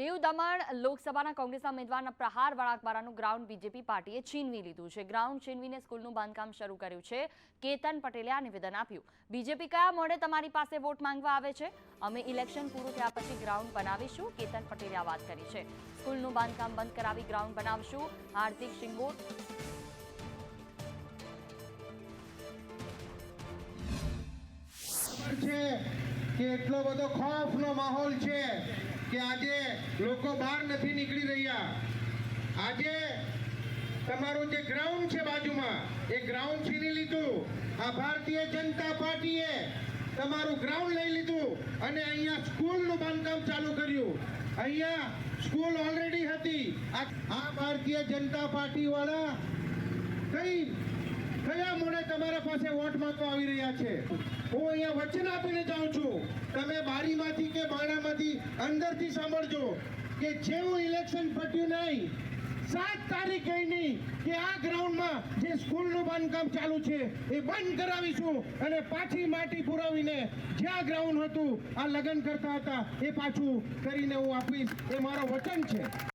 દીવ દમણ લોકસભાના કોંગ્રેસના ઉમેદવારના પ્રહાર વળાકબારાનું ગ્રાઉન્ડ બીજેપી પાર્ટીએ છીનવી લીધું છે. ગ્રાઉન્ડ છીનવીને સ્કૂલનું બાંધકામ શરૂ કર્યું છે. કેતન પટેલે આ નિવેદન આપ્યું. બીજેપી કયા મોડે તમારી પાસે વોટ માંગવા આવે છે? અમે ઇલેક્શન પૂરું થયા પછી ગ્રાઉન્ડ બનાવીશું. કેતન પટેલે આ વાત કરી છે. સ્કૂલનું બાંધકામ બંધ કરાવી ગ્રાઉન્ડ બનાવશું. હાર્દિક શિંગોર છે કે એટલો બધો ખોફનો માહોલ છે. કે આજે લોકો બહાર નથી નીકળી રહ્યા. આજે તમારું જે ગ્રાઉન્ડ છે બાજુમાં, એ ગ્રાઉન્ડ છીની લીધું. આ ભારતીય જનતા પાર્ટીએ તમારું ગ્રાઉન્ડ લઈ લીધું અને અહીંયા સ્કૂલનું બાંધકામ ચાલુ કર્યું. અહીંયા સ્કૂલ ઓલરેડી હતી. આ ભારતીય જનતા પાર્ટીવાળા કઈ પાસે વોટ માંગવા આવી રહ્યા છે. હું અહીંયા વચન આપીને જાઉં છું. તમે બારીમાંથી કે બાણામાંથી અંદરથી સાંભળજો કે જેવું ઇલેક્શન પટ્યું નહીં, સાત તારીખ એની કે આ ગ્રાઉન્ડમાં જે સ્કૂલનું બાંધકામ ચાલુ છે એ બંધ કરાવીશું અને પાછી માટી પુરાવીને જ્યાં ગ્રાઉન્ડ હતું, આ લગ્ન કરતા હતા, એ પાછું કરીને હું આપીશ. એ મારો વચન છે.